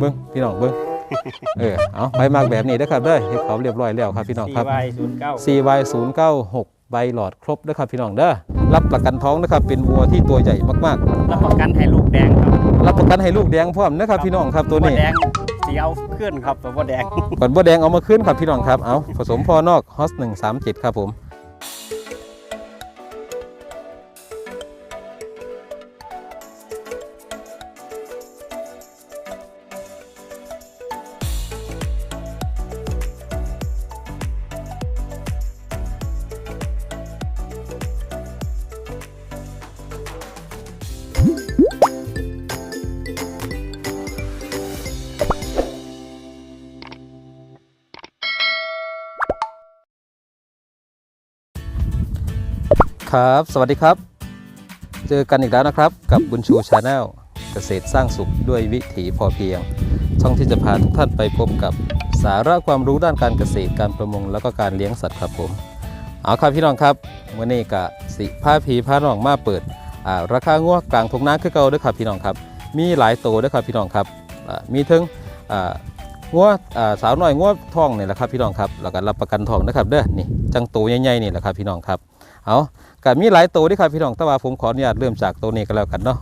เบิ้งพี่น้องเบิ้งเออเอาใบมากแบบนี้นะครับเด้อเฮ็ดเขาเรียบร้อยแล้วครับพี่น้องครับ CY ศูนย์เก้า CY 0 9 6 ใบหลอดครบนะครับพี่น้องเด้อรับประกันท้องนะครับเป็นวัวที่ตัวใหญ่มากรับประกันให้ลูกแดงครับๆ รับประกันให้ลูกแดงพร้อมนะครับพี่น้องครับตัวนี้แดงสีเอาขึ้นครับตัวแดง ก่อนบัวแดงเอามาขึ้นครับพี่น้องครับ เอาผสมพ่อนอกฮอส137 ครับผม ครับ สวัสดีครับ เจอกันอีกแล้วนะครับ กับบุญชูชาแนลเกษตรสร้างสุขด้วยวิถีพอเพียง ช่องที่จะพาทุกท่านไปพบกับสาระความรู้ด้านการเกษตรการประมงแล้วก็การเลี้ยงสัตว์ครับผมเอาครับพี่น้องครับวันนี้กะสิผ้าผีผ้าน้องมาเปิดอ่าราคางัวกลางทงนาคือเก่าด้วยครับพี่น้องครับ มีหลายโตวด้วยครับพี่น้องครับอ่ามีถึงอ่างัวอ่าสาวน้อยงัวทองนี่แหละครับพี่น้องครับแล้วก็รับประกันทองนะครับเด้อนี่จังโตใหญ่ๆนี่แหละครับพี่น้องครับ เอาก็มีหลายตัวเด้วยครับพี่น้องแต่ว่าผมขออนุญาตเริ่มจากตัวนี้ก็แล้วกันเนาะ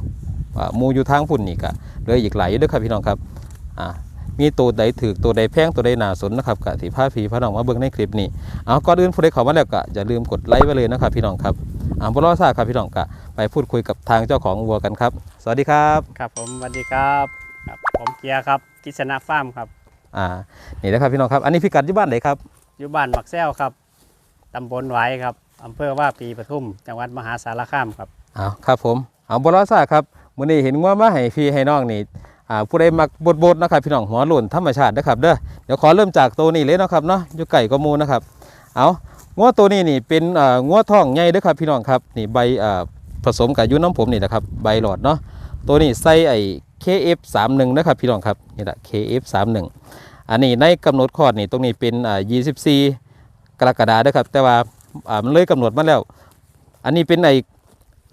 ว่าหมูอยู่ทางพุ่นนี่ก็เหลืออีกหลายอยู่เด้วยครับพี่น้องครับอ่ามีตัวใดถือตัวใดแพงตัวใดน่าสนนะครับกะที่พาพี่พาน้องมาเบิ่งในคลิปนี้เอาก่อนอื่นผู้ใดเข้ามาแล้วก็อย่าลืมกดไลค์ไว้เลยนะครับพี่น้องครับอ่าบ่รอซ่าครับพี่น้องก็ไปพูดคุยกับทางเจ้าของวัวกันครับ สวัสดีครับครับผมสวัสดีครับครับผมเกียร์ครับกิษณะฟาร์มครับอ่านี่นะครับพี่น้องครับ อันนี้พิกัดอยู่บ้านไหนครับอยู่บ้านมักแซวครับตำบลไหว้ครับ อำเภอว่าปีปทุม จังหวัดมหาสารคามครับเอาครับผมเอาบ่รอซ่าครับมื้อนี้เห็นว่ามาให้พี่ให้น้องนี่อ่าผู้ใดมักบดๆนะครับพี่น้องหัวโล้นธรรมชาตินะครับเด้อเดี๋ยวขอเริ่มจากตัวนี้เลยนะครับเนาะอยู่ไก่กมูนะครับเอางัวตัวนี้นี่เป็นอ่างัวท้องใหญ่เด้อครับพี่น้องครับนี่ใบอ่าผสมกับยูน้ำผมนี่นะครับใบหลอดเนาะตัวนี้ใส่ไอ้ KF31 นะครับพี่น้องครับนี่แหละ KF31 อันนี้ในกำหนดคลอดนี่ตรงนี้เป็นอ่า24 กรกฎาคมเด้อครับแต่ว่า อ่ามันเลยกำหนดมาแล้ว อันนี้เป็นไอ้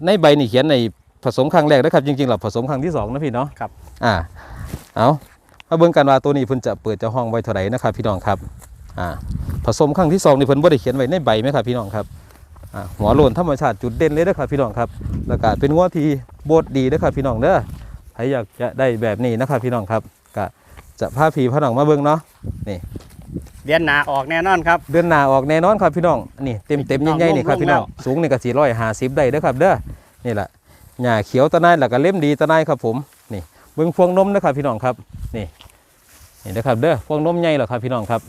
ในใบนี่เขียนในผสมครั้งแรกนะครับจริงๆแล้วผสมครั้งที่สองนะพี่เนาะครับอ่าเอามาเบิ่งกันว่าตัวนี้เพิ่นจะเปิดเจะห้องไว้เท่าไหร่นะครับพี่น้องครับอ่าผสมครั้งที่สองนี่เพิ่นบ่ได้เขียนไว้ในใบไหมครับพี่น้องครับอ่าหัวโลนธรรมชาติจุดเด่นเลยนะครับพี่น้องครับแล้วก็เป็นงัวที่โบดดีนะครับพี่น้องเด้อใครอยากจะได้แบบนี้นะครับพี่น้องครับก็จะพาพี่พาน้องมาเบิ่งเนาะ เดือนหนาออกแน่นอนครับ เดือนหน้าออกแน่นอนครับพี่น้องนี่เต็มเต็มๆใหญ่ๆนี่ครับพี่น้องลงๆสูงนี่ก็สี่ร้อยห้าสิบได้เด้อครับเด้อนี่แหละหญ้าเขียวตะไนแล้วก็เล่มดีตะไนครับผมนี่เบิ่งพวงนมนะครับพี่น้องครับนี่นี่นะครับเด้อพวงนมใหญ่แล้วครับพี่น้องครับ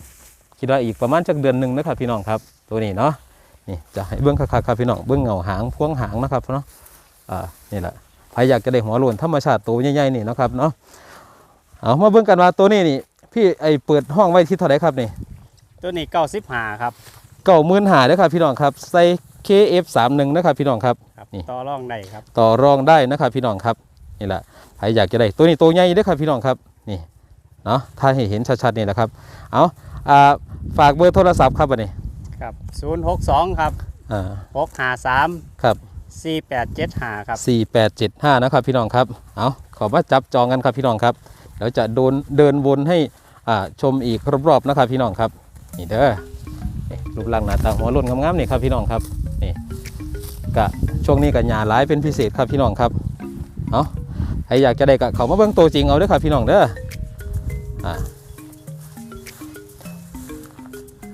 คิดว่าอีกประมาณจักเดือนหนึ่งนะครับพี่น้องครับ ตัวนี้เนาะนี่จะให้เบิ่งคักๆครับพี่น้องเบิ่งเงาหางพวงหางนะครับเนาะอ่านี่แหละใครอยากจะได้หัวโล้นธรรมชาติตัวใหญ่ๆนี่นะครับเนาะเอามาเบิ่งกันว่าตัวนี้นี่ พี่ไอเปิดห้องไว้ที่เท่าไหร่ครับนี่ตัวนี้เก้าสิบห้าครับเก่ามื่นหาเด้อครับพี่น้องครับใส่ KF31 นะครับพี่น้องครับ ครับนี่ ต่อร่องได้ครับต่อรองได้นะครับพี่น้องครับนี่แหละใครอยากจะได้ตัวนี้ตัวใหญ่เด้อครับพี่น้องครับนี่เนาะถ้าให้เห็นชัดๆนี่แหละครับเอาอ่าฝากเบอร์โทรศัพท์ครับอันนี้ครับศูนย์หกสองครับอ่าหกห้าสามครับ สี่แปดเจ็ดห้าครับ 4875 นะครับพี่น้องครับ เอาขอมาจับจองกันครับพี่น้องครับ เดี๋ยวจะโดนเดินวนให้อ่า ชมอีกรอบๆนะครับพี่น้องครับนี่เด้อนี่รูปร่างหน้าตาหัวโล้นงามๆนี่ครับพี่น้องครับนี่กะช่วงนี้กับหยาหลายเป็นพิเศษครับพี่น้องครับเอาใครอยากจะได้กะเขามาเบิ่งตัวจริงเอาเด้อครับพี่น้องเด้ออ่า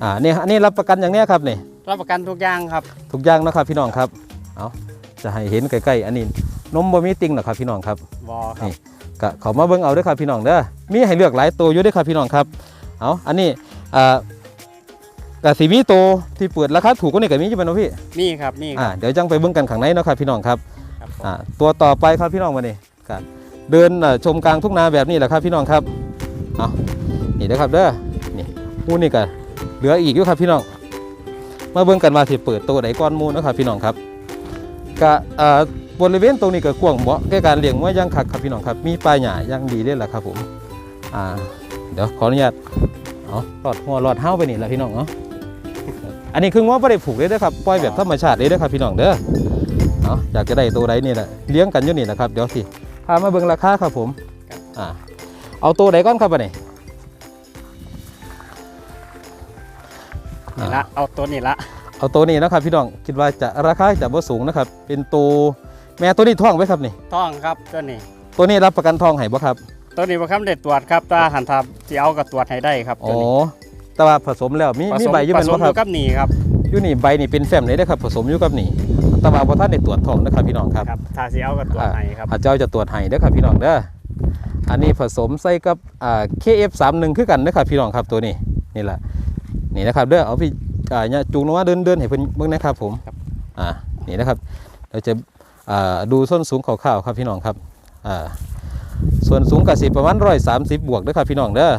อ่านี่อันนี้รับประกันอย่างเนี้ยครับนี่รับประกันทุกอย่างครับทุกอย่างนะครับพี่น้องครับเอาจะให้เห็นใกล้ๆอันนี้นมบ่มีติ่งหรอกครับพี่น้องครับบอครับนี่ ก็เขามาเบิ่งเอาเด้วยครับพี่น้องเด้อมีให้เลือกหลายตัวอยู่เด้วยครับพี่น้องครับเอาอันนี้อ่าแต่สีมีตัวที่เปิดราคาถูกกว่านี้ก็มีอยู่เป็นนาะพี่นี่ครับนี่คอ่ารับเดี๋ยวจังไปเบิ่งกันข้างในเนาะครับพี่น้องครับครับผมอ่าตัวต่อไปครับพี่น้องมานี่ครับเดินเอ่อชมกลางทุ่งนาแบบนี้แหละครับพี่น้องครับเอานี่นะครับเด้อนี่หมูนี่ก็เหลืออีกอยู่ครับพี่น้องมาเบิ่งกันว่าสิเปิดตัวไหนก้อนหมูเนาะครับพี่น้องครับกะอ่า บริเวณตรงนี้ก็กว้างเหมาะแก่การเลี้ยงวัวอย่างคักครับพี่น้องครับ มีปลาหญ้าอย่างดีเลยล่ะครับผมอ่าเดี๋ยวขออนุญาตเอาหลอดหัวหลอดเท้าไปนี่แหละพี่น้องเนาะอันนี้คือง้อไม่ได้ผูกเลยเด้อครับปล่อยแบบธรรมชาติเลยเด้อครับพี่น้องเด้อเอาอยากจะได้ตัวใดนี่แหละเลี้ยงกันอยู่นี่แหละครับเดี๋ยวสิพามาเบิ่งราคาครับผมอ่าเอาตัวไหนก่อนครับบัดนี้นี่ละเอาตัวนี้ละเอาตัวนี้นะครับพี่น้องคิดว่าจะราคาจะบ่สูงนะครับ เป็นตัว แม่ตัวนี้ท้องไว้ครับนี่ต้องครับตัวนี้ ตัวนี้รับประกันทองให้บ่ครับ ตัวนี้บ่คำได้ตรวจครับถ้าหันทับสิเอาก็ตรวจให้ได้ครับอ๋ตัวอนี้แต่ว่าผสมแล้วมีผมีสมใบอยู่ผเป็นสมบ่อครับยู่กับนี่ครับ อยู่นี่ใบนี่เป็นแฟ้มเลยนะครับ ผสมอยู่กับนี่แต่ว่าบ่ทันได้ตรวจทองนะครับพี่น้องครับ ครับถ้าสิเอาก็ตรวจให้ครับ อาเจ้าจะตรวจให้เด้อครับพี่น้องเด้อ อันนี้ผสมใส่กับอ่า KF31 คือกันเด้อครับพี่น้องครับตัวนี้นี่แหละนี่นะครับเด้อเอาพี่อ่าเนี่ยจูงลงมาเดินเดินให้เพิ่นเบิ่งนะครับผมอ่านี่นะครับเราจะอ่า ดูส้นสูงคร่าวๆครับพี่น้องครับอ่าส่วนสูงกสิประมาณ130บวกเด้อครับพี่น้องเด้อ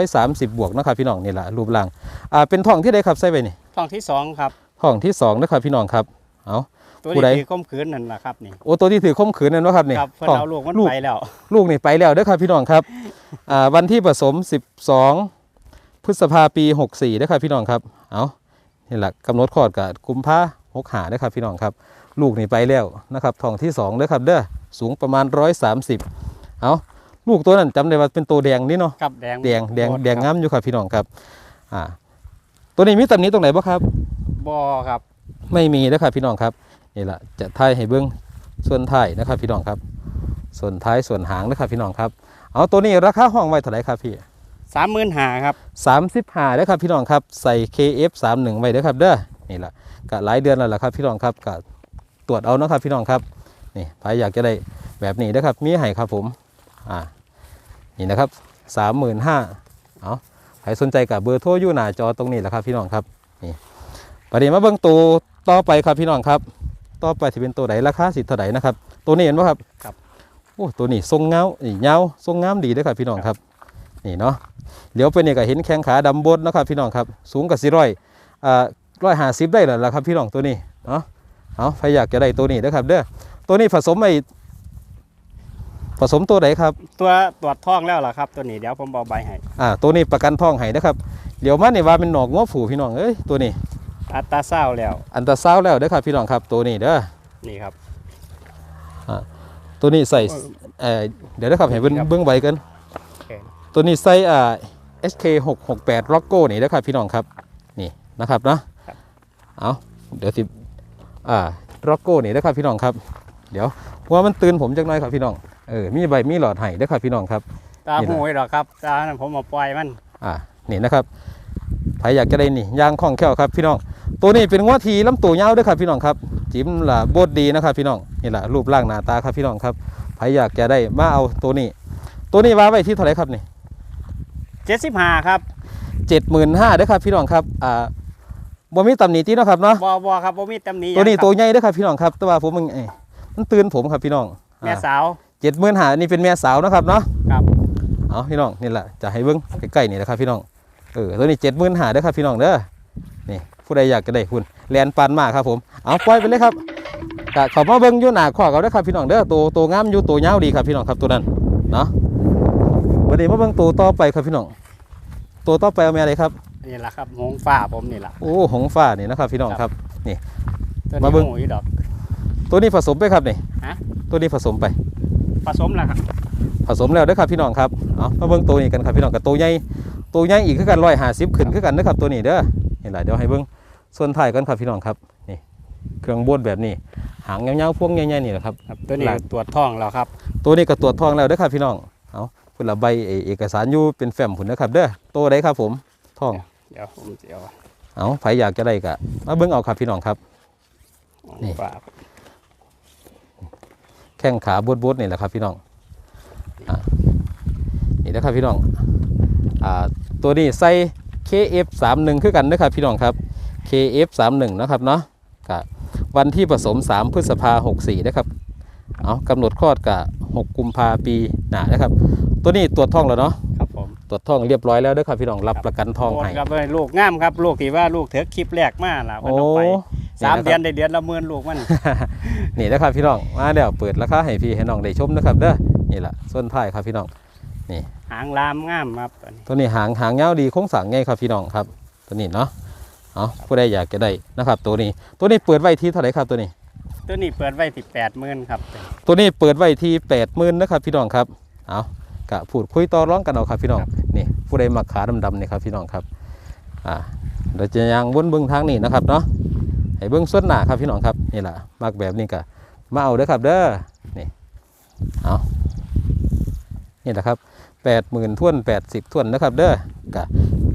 130บวกเนาะครับพี่น้องนี่แหละรูปร่างอ่าเป็นท้องที่ใดครับใส่ไปนี่ท้องที่สองครับท้องที่สองเด้อครับพี่น้องครับเอาตัวผู้นี้ใดคือก้มขืนนั่นแหละครับนี่โอ้ตัวที่ถือข่มขืนนั่นเนาะครับนี่ครับเพิ่นท้องเอาลูกมันลูกไปแล้ว ลูกนี่ไปแล้วเด้อครับพี่น้องครับอ่าวันที่ผสม 12 พฤษภาปี 64เด้อครับพี่น้องครับเอานี่แหละกำหนดคลอดกับกุมภาหกหาเด้อครับพี่น้องครับ ลูกนี่ไปแล้วนะครับท้องที่2เด้อครับเด้อสูงประมาณ 130 เอาลูกตัวนั้นจำได้ว่าเป็นตัวแดงนี่เนาะครับแดงแดงแดงโคตรแดงครับงามอยู่ครับพี่น้องครับอ่าตัวนี้มีตำหนิตรงไหนบ้างครับบ่ครับ ไม่มีนะครับพี่น้องครับนี่แหละจะท้ายให้เบิ้งส่วนท้ายนะครับพี่น้องครับ ส่วนท้ายส่วนหางนะครับพี่น้องครับเอาตัวนี้ราคาห้องไว้เท่าไหร่ครับพี่สามหมื่นหาครับสามสิบห้าเด้อครับพี่น้องครับใส่ KF 3 1ไว้เด้อครับเด้อนี่แหละก็หลายเดือนแล้วล่ะครับพี่น้องครับก็ ตรวจเอาเนาะครับพี่น้องครับนี่ใครอยากจะได้แบบนี้นะครับมีให้ครับผมอ่านี่นะครับสามหมื่นห้าเอาใครสนใจกับเบอร์โทรอยู่หน้าจอตรงนี้แหละครับพี่น้องครับนี่ประเดี๋ยวมาเบิ่งตัวต่อไปครับพี่น้องครับต่อไปที่เป็นตัวไหนราคาสิเท่าไหร่นะครับ ตัวนี้เห็นไหมครับครับโอ้ตัวนี้ทรงเงานี่เงาทรงงามดีเด้วยครับพี่น้องครับนี่เนาะเดี๋ยวไปนี่ก็เห็นแข้งขาดำบดนะครับพี่น้องครับสูงกับสี่ร้อยอ่าร้อยห้าสิบได้แล้วล่ะครับพี่น้องตัวนี้เนาะ เอาใครอยากจะได้ตัวนี้นะครับเด้อตัวนี้ผสมไอ้ผสมตัวไหนครับ ตัวตรวจท้องแล้วล่ะครับ ตัวนี้เดี๋ยวผมบอกใบให้อ่าตัวนี้ประกันทองให้นะครับเดี๋ยวมานี่ว่าเป็นหนอกง้อผูพี่น้องเอ้ยตัวนี้ อัตราเศร้าแล้ว อันตราซาวด์แล้วเด้อครับพี่น้องครับตัวนี้เด้อนี่ครับตัวนี้ใส่เอ่อเดี๋ยวนะครับให้เบิ่งครับเบื้องใบกันโอเคตัวนี้ใส่อ่า SK 668 Rocco นี่นะครับพี่น้องครับนี่นะครับเนาะเอาเดี๋ยวสิ อ่า Rocco นี่นะครับพี่น้องครับ เดี๋ยวว่ามันตื่นผมจักหน่อยครับพี่น้องเออมีใบมีหลอดให้เด้อครับพี่น้องครับ ตานี่นะหูยดอกครับตานั้นผมมาปล่อยมันอ่านี่นะครับใครอยากจะได้นี่ยางคล่องแคล่วครับพี่น้อง ตัวนี้เป็นงวทีลำตัวยาวเด้วยครับพี่น้องครับ จิ้มละโบดดีนะครับพี่น้องนี่แหละรูปร่างหน้าตาครับพี่น้องครับใครอยากจะได้มาเอาตัวนี้ ตัวนี้ว่าไว้ที่เท่าไหร่ครับนี่เจ็ดสิบห้าครับเจ็ดหมื่นห้าเด้อครับพี่น้องครับอ่า บ่มีตำหนิที่เนาะครับเนาะบอบอครับบ่มีตำหนิหยังตัวนี้ครับตัวใหญ่เด้อครับพี่น้องครับแต่ว่าผมมึงเอ้ยมันตื่นผมครับพี่น้องแม่สาวเจ็ดหมื่นห้านี่เป็นแม่สาวเนาะครับเนาะครับเอาพี่น้องนี่แหละจะให้เบิ้งใกล้ๆนี่แหละครับพี่น้องเออตัวนี้เจ็ดหมื่นห้าเด้อครับพี่น้องเด้อนี่ผู้ใดอยากจะได้คุณแลนปันมากครับผมเอาปล่อยไปเลยครับกะเขามาเบิ้งอยู่หน้าข้อเขาเด้อครับพี่น้องเด้อตัวตัวงามอยู่ตัวยาวดีครับพี่น้องครับตัวนั้นเนาะวันนี้มาเบิ้งตัวต่อไปครับพี่น้องตัวต่อไปเอาแม่อะไรครับ นี่แหละครับหงฟ้าผมนี่แหละโอ้หงฟ้านี่นะครับ พี่น้องครับตัวมานี้เบิ่งหูยดอก ตัวนี้ผสมไปครับนี่ฮะ ตัวนี้ผสมไป ผสมแล้วครับผสมแล้วเด้อครับพี่น้องครับเอามาเบิ้งตัวนี้กันครับพี่น้องกับตัวใหญ่ตัวใหญ่อีกคือกันร้อยห้าสิบขึ้นคือกันนะครับตัวนี้เด้อนี่แหละเดี๋ยวให้เบิ้งส่วนท้ายกันครับพี่น้องครับนี่เครื่องบดแบบนี้ หางยาวๆพวงใหญ่ๆนี่แหละครับ ครับ ตัวนี้หลังตรวจท้องแล้วครับ ตัวนี้ก็ตรวจทองแล้วเด้อครับพี่น้องเอาพุ่นละใบเอเอกสารอยู่เป็นแฟ้มพุ่นนะครับเด้อตัวใดครับผมทองเดี๋ยวผมจะเอาเอาใครอยากจะได้ก็มาเบิ้งเอาครับพี่น้องครับหงนี่ฟ้าแข้งขาบดๆนี่แหละครับพี่น้องอ่านี่นะครับพี่น้องอ่าตัวนี้ใส่ KF31 คือกันนะครับพี่น้องครับ KF31 นะครับเนาะกะวันที่ผสม 3 พฤษภา64นะครับเอากำหนดคลอดกะ6กุมภาปีหน้านะครับ ตัวนี้ตรวจท้องแล้วเนาะครับผม ตรวจท้องเรียบร้อยแล้วเด้อครับพี่น้องรับประกันทองโอนให้ครับเอ้ยลูกงามครับลูกที่ว่าลูกเถอะคลิปแรกมาล่ะมันโอ้ต้องไปสามะครับเดือนได้เดือนละหมื่นลูกมันนี่นะครับพี่น้องมาเดี๋ยวเปิดราคาให้พี่ให้น้องได้ชมนะครับเด้อนี่แหละส่วนท้ายครับพี่น้องหางลามงามครับอันนี้ตัวนี้หางหางยาวดีโค้งสังไงครับพี่น้องครับ ตัวนี้เนาะเอาผู้ใดอยากจะได้นะครับ ตัวนี้ตัวนี้เปิดไว้ที่เท่าไหร่ครับตัวนี้ ตัวนี้เปิดไว้ที่แปดหมื่นครับ ตัวนี้เปิดไว้ที่แปดหมื่นนะครับพี่น้องครับเอา กะพูดคุยต่อร้องกันเอาครับพี่น้องนี่ผู้ใดมักขาดำๆนี่ครับพี่น้องครับอ่าเดี๋ยวจะยังวนเบิ้งทางนี้นะครับเนาะให้เบิ้งส่วนหน้าครับพี่น้องครับนี่แหละมักแบบนี้กะมาเอาเด้อครับเด้อนี่เอานี่แหละครับแปดหมื่นท่วนแปดสิบท่วนนะครับเด้อกะ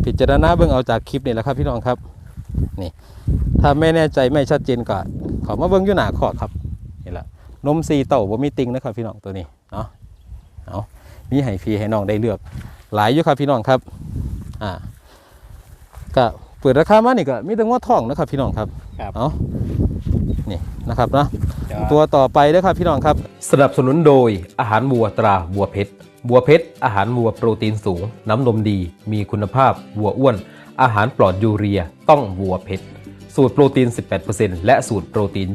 พิจารณาเบิ้งเอาจากคลิปนี่แหละครับพี่น้องครับนี่ถ้าไม่แน่ใจไม่ชัดเจนก็ขอมาเบิ้งอยู่หน้าขอดครับนี่แหละนมซีเต่าบ่มีติงนะครับพี่น้องตัวนี้เนาะเอา มีให้พี่ให้น้องได้เลือก หลายอยู่ครับพี่น้องครับอ่าก็เปิดราคามานี่ก็มีแต่งวดทองนะครับพี่น้องครับครับ เอานี่นะครับเนาะเดี๋ยวตัวต่อไปด้วยครับพี่น้องครับ สนับสนุนโดยอาหารวัวตราวัวเพชรวัวเพชรอาหารวัวโปรตีนสูง น้ำนมดี มีคุณภาพวัวอ้วน อาหารปลอดยูเรีย ต้องวัวเพชรสูตรโปรตีน 18%และสูตรโปรตีน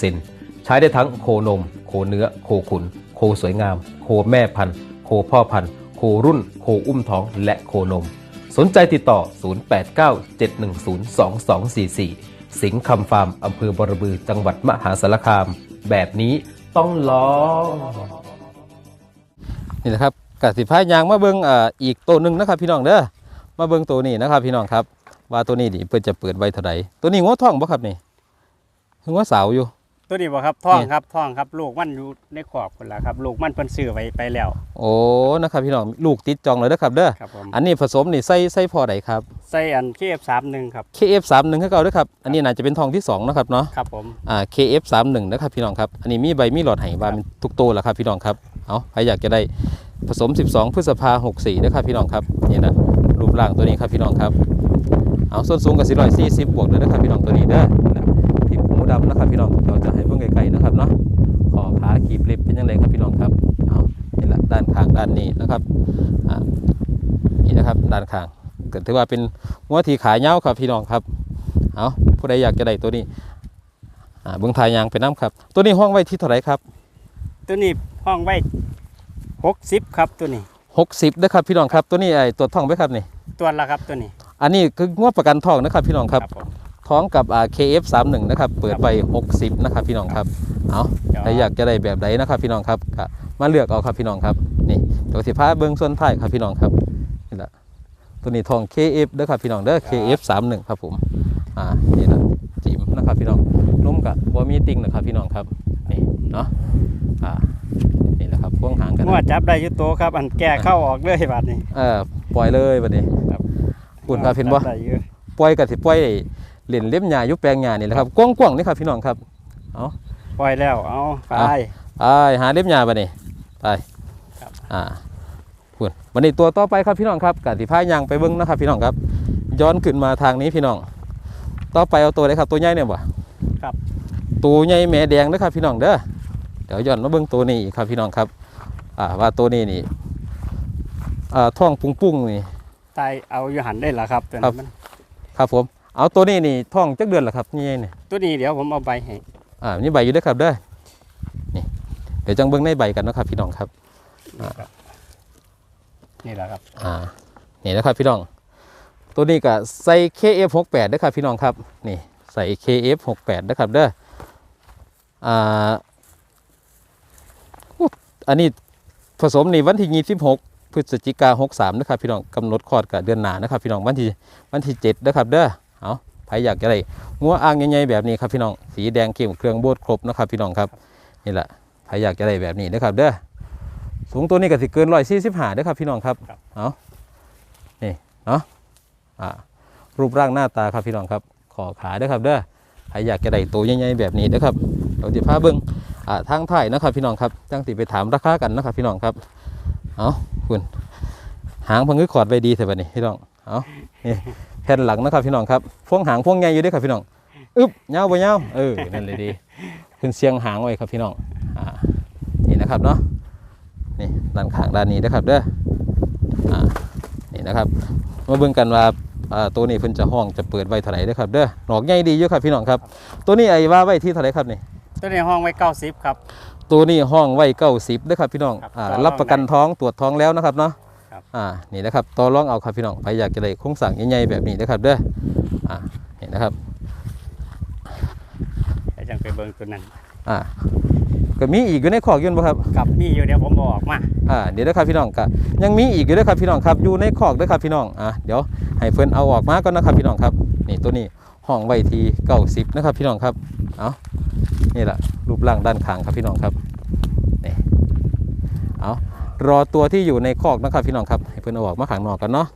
22%ใช้ได้ทั้งโคนม โคเนื้อ โคขุน โคสวยงาม โคแม่พันธุ์ โคพ่อพันธุ์ โครุ่น โคอุ้มท้อง และโคนม สนใจติดต่อ 0897102244 สิงห์คำฟาร์มอำเภอบรบือจังหวัดมหาสารคาม แบบนี้ต้องลองนี่แหละครับกสิพายยางมาเบิงอ่าอีกตัวหนึ่งนะครับ พี่น้องเด้อมาเบิงตัวนี้นะครับ พี่น้องครับ ว่าตัวนี้ดิเพิ่นจะเปิดไว้เท่าใดตัวนี้งัวท้องบ่ครับนี่งัวสาวอยู่ ตัวนี้บ่ครับท่องนี่ครับท่องครับลูกมันอยู่ในขอบคนละครับ ลูกมันเพิ่นซื้อไว้ไปแล้ว โอ้นะครับพี่น้องลูกติดจองเลยเด้อครับเด้อครับผมอันนี้ผสมนี่ใส่ใส่พอใดครับใส่อัน KF31 ครับ KF31 คือเก่าเด้อครับอันนี้น่าจะเป็นทองที่สองนะครับเนาะครับผมอ่า KF31 นะครับพี่น้องครับอันนี้มีใบมีหลอดไห้บานเป็นทุกตัวแหละครับพี่น้องครับเอาใครอยากจะได้ผสม 12 พฤษภา64นะครับพี่น้องครับนี่นะรูปร่างตัวนี้ครับพี่น้องครับเอาส่วนสูงกับ440บวกเลยนะครับพี่น้องตัวนี้เด้อ นะทิพหูดำนะครับพี่น้องเราจะให้เบิ่งไกลๆนะครับเนาะขอขาขีบเล็บเป็นยังไงครับพี่น้องครับเอานี่แหละด้านข้างด้านนี้นะครับอ่านี่นะครับด้านข้างก็ถือว่าเป็นหัวทีขายาวครับพี่น้องครับเอาผู้ใดอยากจะได้ตัวนี้อ่าเบื้องทายยางเป็นน้ำครับ ตัวนี้ห้องไว้ที่เท่าไหรครับ ตัวนี้ห้องไว้60ครับตัวนี้60นะครับพี่น้องครับตัวนี้ไอ้ตัวจท้องไว้ครับนี่ตัวละครับตัวนี้ อันนี้คืองวดประกันทองนะครับพี่น้องครับผม ท้องกับอ่า KF31 นะครับ เปิดไป 60 นะครับ พี่น้องครับ เอาเดี๋ยวใครอยากจะได้แบบใดนะครับ พี่น้องครับก็มาเลือกเอาครับพี่น้องครับ นี่ตัวสิพ้าเบื้องส่วนท้ายครับพี่น้องครับนี่แหละตัวนี้ทอง KF เด้อครับพี่น้องเด้อ KF31 ครับผม อ่า นี่นะจิ๋มนะครับพี่น้องนุ่มกับบัวมีติงนะครับพี่น้องครับนี่เนาะ อ่า นี่แหละครับพ่วงหางกันงวดจับได้อยู่โตครับ อันแก่เข้าออกเลยบาดนี้ เออปล่อยเลยบัดนี้ครับปุ่นครับเห็นบ่จัได้อยู่ปล่อยกับสิปล่อย เหรียญเล่มหญ้าอยุแปลงหญ้านี่แหละครับกว้างๆนี่ครับพี่น้องครับปล่อยแล้วเอาไปเอาไปหาเล่มหญ้าบัดนี้ไปครับ อ่าปุ่นวันนี้ตัวต่อไปครับพี่น้องครับกับสิพายางไปเบิ้งนะครับพี่น้องครับ ย้อนขึ้นมาทางนี้พี่น้อง ต่อไปเอาตัวไหนครับตัวใหญ่เนี่ยบ่ครับ ตัวใหญ่แม่แดงนะครับพี่น้องเด้อเดี๋ยวย้อนมาเบิ้งตัวนี้อีกครับพี่น้องครับ อ่าว่าตัวนี้นี่อ่าท้องปุ้งๆนี่ ตายเอาอยู่หันได้ละครับตัวครันี้บมันครับผม เอาตัวนี้นี่ท้องจักเดือนเหรอครับนี่นี่ตัวนี้เดี๋ยวผมเอาใบให้อ่านี่ใบอยู่เด้วยครับเด้อนี่เดี๋ยวจังเบิ้งในใบกันนะครับ พี่น้องครับนี่ครับนี่แหละครับอ่านี่นะครับพี่น้อง ตัวนี้ก็ใส่ KF68 ด้วยครับพี่น้องครับนี่ใส่ KF68 นะครับเด้ออ่าอุ๊ยอันนี้ผสมนี่วันที่ 26พฤศจิกา63นะครับพี่น้องกำหนดคลอดกับเดือนหน้านะครับพี่น้องวันที่วันที่7นะครับเด้อ เอาใครอยากจะได้งัวอ่างใหญ่ๆแบบนี้ครับพี่น้องสีแดงเข้มเครื่องโบดครบนะครับพี่น้องครับนี่แหละใครอยากจะได้แบบนี้นะครับเด้อสูงตัวนี้ก็สิเกิน145เด้อครับพี่น้องครับครับเอานี่เนาะอ่ารูปร่างหน้าตาครับพี่น้องครับขอขาเด้อครับเด้อใครอยากจะได้ตัวใหญ่ๆแบบนี้เด้อครับเราจะพาเบิ้งอ่าทางถ่ายนะครับพี่น้องครับจังติไปถามราคากันนะครับพี่น้องครับเอาคุณหางพังงึกขอดไปดีเถอะบัดนี้พี่น้อง เอานี่แผ่นหลังนะครับพี่น้องครับพวงหางพวงใหญ่อยู่เด้วยครับพี่น้องอึ๊บเงาบ่เงาเออนั่นเลยดีขึ้นเสียงหางไว้ครับพี่น้องอ่านี่นะครับเนาะนี่ด้านข้างด้านนี้นะครับเด้ออ่านี่นะครับมาเบิ่งกันว่าอ่าตัวนี้เพิ่นจะห้องจะเปิดไว้เท่าไหร่เด้อครับเด้อหนอกใหญ่ดีอยู่ครับพี่น้องครับ ตัวนี้ไอ้ว่าไว้ที่เท่าไหร่ครับนี่ตัวนี้ห้องไว้เก้าสิบครับตัวนี้ห้องไว้เก้าสิบเด้อครับพี่น้องครับอ่าต่อรองรับประกันท้องตรวจท้องแล้วนะครับเนาะครับ อ่านี่นะครับต่อรองเอาครับพี่น้องใครอยากจะได้โครงสร้างใหญ่ๆแบบนี้นะครับเด้ออ่านี่นะครับเดี๋ยวจังไปเบิ่งตัวนั้นอ่าก็ก็มีอีกอยู่ในคอกอยืนบ่ครับกับมีอยู่เดี๋ยวผมเอาออกมาอ่าเดี๋ยวนะครับพี่น้องก็ยังมีอีกอยู่ด้วยครับพี่น้องครับอยู่ในคอกด้วยครับพี่น้องอะเดี๋ยวให้เพิ่นเอาออกมาก่อนนะครับพี่น้องครับนี่ตัวนี้ห้องไว้ที่เก้าสิบนะครับพี่น้องครับเอานี่แหละรูปร่างด้านข้างครับพี่น้องครับนี่เอา รอตัวที่อยู่ในคอกนะครับพี่น้องครับให้เพิ่นเอาออกมาข้างนอกกันเนาะ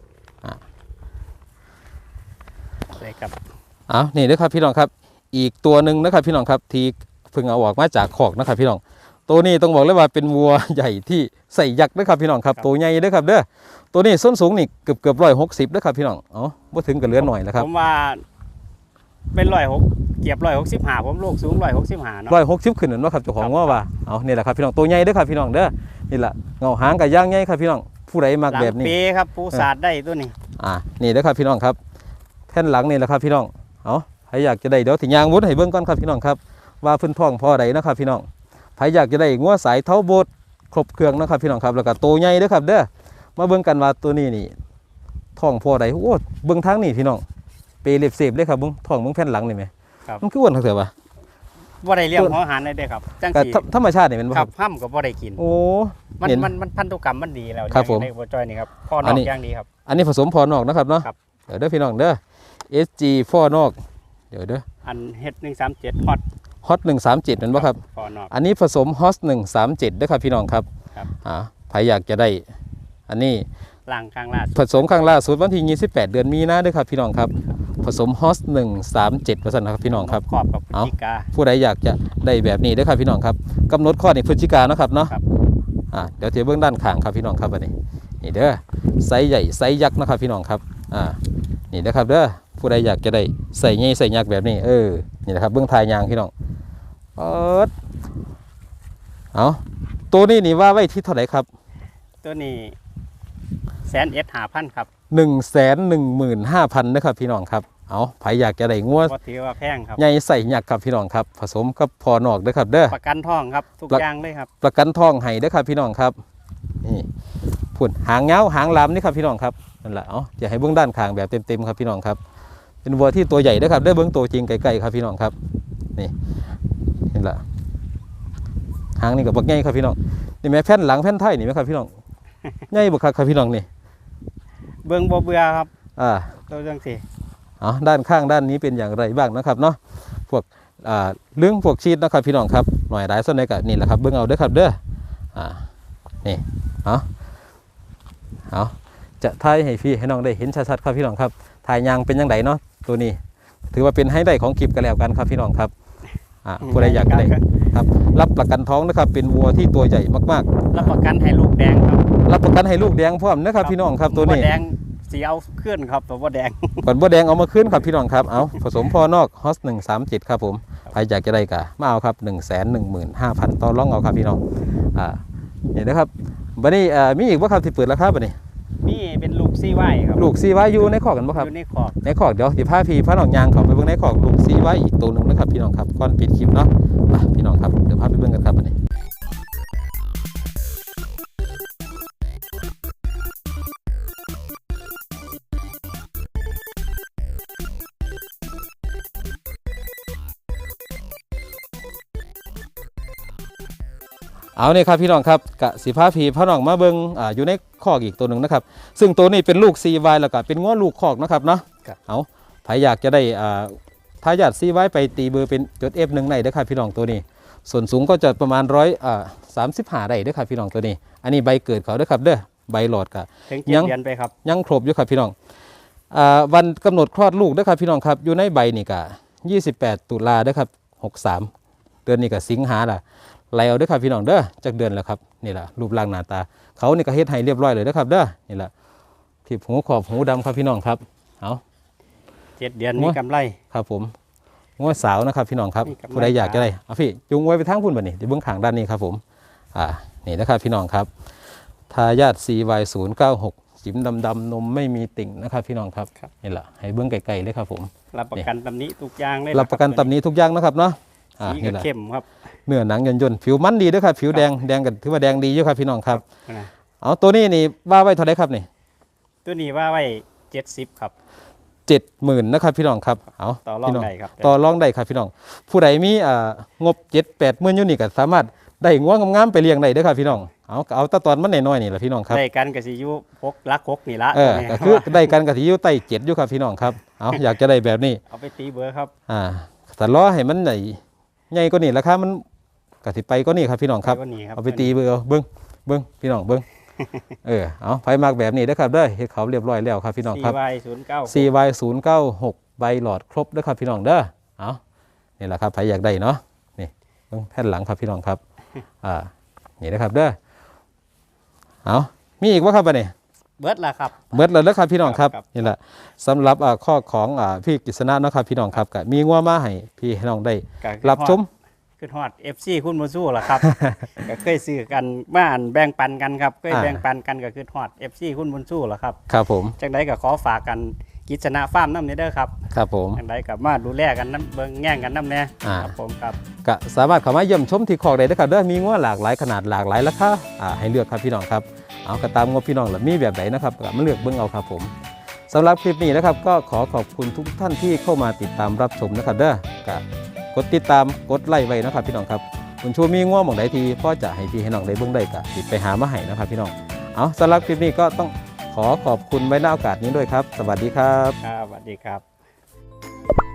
เลยครับเอานี่ด้วยครับพี่น้องครับ อีกตัวหนึ่งนะครับพี่น้องครับที่เพิ่งเอาออกมาจากคอกนะครับพี่น้องตัวนี้ต้องบอกเลยว่าเป็นวัวใหญ่ที่ใส่ยักษ์นะครับพี่น้องครับตัวใหญ่เด้อครับเด้อตัวนี้ส้นสูงนี่เกือบเกือบร้อยหกสิบนะครับพี่น้องเอ๋อบ่ถึงกับเหลือหน่อยแล้วครับผมว่าเป็นร้อยหกเกียบร้อยหกสิบห้าผมลูกสูงร้อยหกสิบห้าเนาะร้อยหกสิบขึ้นนั่นว่าครับเจ้าของครับว่าว่าเอานี่แหละครับพี่น้องตัวใหญ่เด้อครับพี่น้องเด้อ นี่แหละเงาหางกับย่างใหญ่ครับพี่น้องผู้ใดมักหลังแบบนี้ปีครับปูสาดได้ตัวนี้อ่านี่เด้อครับพี่น้องครับแผ่นหลังนี่แหละครับพี่น้องเอาใครอยากจะได้เดี๋ยวถึงยางวุ้นให้เบิ่งก่อนครับพี่น้องครับ ว่าเพื้นท้องพอใดนะครับพี่น้องใครอยากจะได้งัวสายเท้าโบดครบเครื่องนะครับพี่น้องครับแล้วก็ตัวใหญ่เด้อครับเด้อมาเบิ่งกันว่าตัวนี้นี่ท้องพอใดโอ้เบิ่งทางนี่พี่น้องเปรย์เล็บเสพเลยครับเบิ่งท้องเบิ่งแผ่นหลังนี่ไหมครับมันคืออ้วนทังเถอะวะ ว่าได้เลี้ยงหัวอาหารได้เด้อครับจังก็สีธรรธรรมชาตินี่แมันบ่คครัรับบห้ามก็บ่ได้กิน โอ้ มันเห็นมันมันพันธุกรรมมันดีแล้วครับผมในบัวจอยนี่ครับพ่อนอัอนกนี้ อย่างดีครับ อันนี้ผสมพอนอกนะครับเนาะครับ เดี๋ยวเด้อพี่น้องเด้อ SG ฟอนอกเดี๋ยวเด้ออันเฮ็ดหนึ่งสามเจ็ดฮอตฮอต137นั่นบ่ครับ พ่อนอก อันนี้ผสมฮอส137เด้อครับพี่น้องครับครับ อ่าใครอยากจะได้ อันนี้ล่างข้างล่าสุดผสมครั้งล่าสุดวันที่28เดือนมีนาเด้อครับพี่น้องครับ ผสมฮอส137ว่าซั่นนะครับพี่น้องครับขอบกับพฤเอาศจิกาผู้ใดอยากจะได้แบบนี้เด้อครับพี่น้องครับกำหนดข้อนี่พฤศจิกาเนาะครับเนาะครับอ่าเดี๋ยวเทียบเบื้องด้านข้างครับพี่น้องครับอันนี้นี่เด้อไซส์ใหญ่ไซส์ยักษ์นะครับพี่น้องครับอ่านี่นะครับเด้อผู้ใดอยากจะได้ใส่ใหญ่ใส่ยักษ์แบบนี้เออนี่นะครับเบื้องทายยางพี่น้องเปิดเอาตัวนี้นี่ว่าไว้ที่เท่าไหร่ครับ ตัวนี้แสนเอ็ดหาพันครับ1นึ่งแสนหนึ่งหมื่นห้าพันนะครับพี่น้องครับ เอาใครอยากจะได้งัวก็ถือว่าแพงครับใหญ่ใส่ยักษ์ครับพี่น้องครับ ผสมกับพอนอกเด้อครับ เด้อประกันท่องครับทุกประอย่างเลยครับ ประกันทองให้เด้อครับพี่น้องครับนี่พุ่นหางเงาหางลำนี่ครับพี่น้องครับนั่นแหละเอาจะให้เบื้องด้านข้างแบบเต็มๆครับพี่น้องครับ เป็นวัวที่ตัวใหญ่เด้อครับได้เบื้องตัวจริงไกลๆครับพี่น้องครับนี่นี่แหละหางนี่กับบักใหญ่ครับพี่น้องนี่แม่แผ่นหลังแผ่นท้ายนี่ไหมครับพี่น้องใหญ่บักคักครับพี่น้องนี่เบิ่งบ่เบื่อครับอ่าตัวจังสิ เอาด้านข้างด้านนี้เป็นอย่างไรบ้างนะครับเนาะพวกอ่าเรื่องพวกชีตนะครับพี่น้องครับหน่อยหลายส่วนในกับนี่แหละครับเบื้องเอาเด้อครับเด้ออ่านี่เอาเอาจะทายให้พี่ให้น้องได้เห็นชัดๆครับพี่น้องครับถ่ายยางเป็นยังไงเนาะตัวนี้ ถือว่าเป็นให้ได้ของคลิปกันแล้วกันครับพี่น้องครับอ่าผู้ใดอยากได้ครับ รับประกันท้องนะครับ เป็นวัวที่ตัวใหญ่มากรับประกันให้ลูกแดงครับๆรับประกันให้ลูกแดงพร้อมนะครับพี่น้องครับตัวนี้แดง สีเอาขึ้นครับตัวบ่แดงก่อนบัวแดงเอามาขึ้นครับพี่น้องครับเอาผสมพ่อนอกฮอสหนึ่งสามเจ็ดครับผมใครอยากจะได้กะมาเอาครับหนึ่งแสนหนึ่งหมื่นห้าพันต่อรองเอาครับพี่น้องอ่านี่นะครับบันนี้อ่ามีอีกว่าครับที่เปิดราคาบันนี้นี่เป็นลูกซีไว้ครับลูกซีไว้อยู่ในขอกกันบ่ครับอยู่ในขอบในขอกเดี๋ยวสิพาพี่พาน้องยางเขาไปเบิ่งในขอกลูกซีไว้อีกตัวหนึ่งนะครับพี่น้องครับก่อนปิดคลิปเนาะไปพี่น้องครับเดี๋ยวพาไปเบิ่งกันครับบันนี้ เอาเนี่ยครับพี่น้องครับกะสิพาพีพ่อน้องมาเบิงอ่าอยู่ในคอกอีกตัวหนึ่งนะครับ ซึ่งตัวนี้เป็นลูก CY แล้วก็เป็นง้อลูกคอกนะครับเนาะครับเอาใครอยากจะได้อ่าทายาท CY ไปตีเบอร์เป็นจด F หนึ่งในเด้อครับพี่น้องตัวนี้ ส่วนสูงก็จะประมาณร้อยอ่าสามสิบห้าได้เด้อครับพี่น้องตัวนี้ อันนี้ใบเกิดเขาเด้อครับเด้อใบหลอดกะถึงยัเจ็ดงเดือนไปครับยังครบอยู่ครับพี่น้องอ่าวันกำหนดคลอดลูกเด้อครับพี่น้องครับอยู่ในใบนี่กะ28 ตุลาเด้อครับ63เดือนนี้ก็สิงหาล่ะ ไล่เอาเด้อครับพี่น้องเด้อจากเดือนแล้วครับนี่ล่ะรูปร่างหน้าตา เขานี่ก็เฮ็ดให้เรียบร้อยเลยเด้อครับเด้อนี่ล่ะที่หูขอบหูดำครับพี่น้องครับเอาเจ็ดเดือนโอ้มียกำไรครับผมงวดสาวนะครับพี่น้องครับนี่กำไรผู้ใดอยากจะได้เอาพี่จุงไว้ไปทางพุ่นบัดนี้เดี๋ยวเบื้องข้างด้านนี้ครับผมอ่านี่นะครับพี่น้องครับทายาท CY096 จิ๋มดำๆนมไม่มีติ่งนะครับพี่น้องครับนี่แหละให้เบื้องไกลๆเลยครับผมรับประกันตำหนี้ทุกอย่างเลยรับประกันตำหนี้ทุกอย่างนะครับเนาะอ่าสีนี่ก็แหละเข้มครับ เนื้อหนังย่นๆผิวมันดีด้วยครับ ผิวแดงแดงกันถือว่าแดงดีอยู่ครับพี่น้องครับนะเอาตัวนี้นี่ว่าไว้เท่าไหรครับนี่ ตัวนี้ว่าไว้เจ็ดสิบครับเจ็ดหมื่นนะครับพี่น้องครับเอาต่อรองพี่น้องได้ครับต่อรองได้ครับพี่น้อง ผู้ใดมีอ่างบเจ็ดแปดหมื่นยูนี่ก็สามารถได้งัวงามๆไปเลี้ยงได้เด้อครับพี่น้องเอาเอาแตะตอนมันน้อยๆนี่แหละพี่น้องครับได้กันกับสิอยุพกลักพกนี่ละเออตัวนี้ก็คือได้กันกับที่อยู่ใต้เจ็ดอยู่ครับพี่น้องครับเอาอยากจะได้แบบนี้เอาไปตีเบอร์ครับ อ่าแต่ล้อให้มันใหญ่ใหญ่กว่านี้ราคามัน กสิไปก็นี่ครับพี่น้องครับก็นี่ครับ เอาไปตีเบอร์เอาเบิ้งเบิ้งพี่น้องเบิ้งเออ เอาไฟมากแบบนี้เด้อครับเด้อเฮ็ดเขาเรียบร้อยแล้วครับพี่น้องครับ CY ศูนย์เก้า CY 0 9 6 ใบหลอดครบเด้อครับพี่น้องเด้อ เอานี่แหละครับใครอยากได้เนาะ นี่เบิ้งแผ่นหลังครับพี่น้องครับ อ่า นี่นะครับเด้อ เอามีอีกว่าครับบัดนี้ เบิร์ดละครับ เบิดแล้วนะครับพี่น้องครับครับ นี่แหละสำหรับอ่าข้อของอ่าพี่กฤษณะเนาะครับพี่น้องครับก็มีงัวมาให้พี่น้องได้ ก็คือรับชม ขึ้นฮอด FC คุณบุญสู้ล่ะครับ ก็เคยซื้อกันบ้านแบ่งปันกันครับเคยอ่า แบ่งปันกันก็คือฮอด FC คุณบุญสู้ล่ะครับครับผมจังไดก็ขอฝากกันกิจนะฟาร์มน้ำเนเด้อครับครับผม จังไดก็มาดูแลกันน้ำเบิ่งแง่งกันน้ำแน่อ่า ครับผมครับ ก็สามารถเข้ามาเยี่ยมชมที่คอกได้เด้อครับเด้อมีงัวหลากหลายขนาดหลากหลายราคาอ่าให้เลือกครับพี่น้องครับเอาก็ตามงบพี่น้องละมีแบบไหนนะครับก็มาเลือกเบิ่งเอาครับผมสำหรับคลิปนี้นะครับก็ขอขอบคุณทุกท่านที่เข้ามาติดตามรับชมนะครับเด้อก็ก ดติดตามกดไลค์ไว้นะครับพี่น้องครับคุณชูมีง่วงหมองใดทีพ่อจะให้พี่ให้น้องได้เบื้องได้ก็ติดไปหามาให้นะครับพี่น้องเอาสำหรับคลิปนี้ก็ต้องขอขอบคุณไว้ในโอกาสนี้ด้วยครับ สวัสดีครับ ครับสวัสดีครับ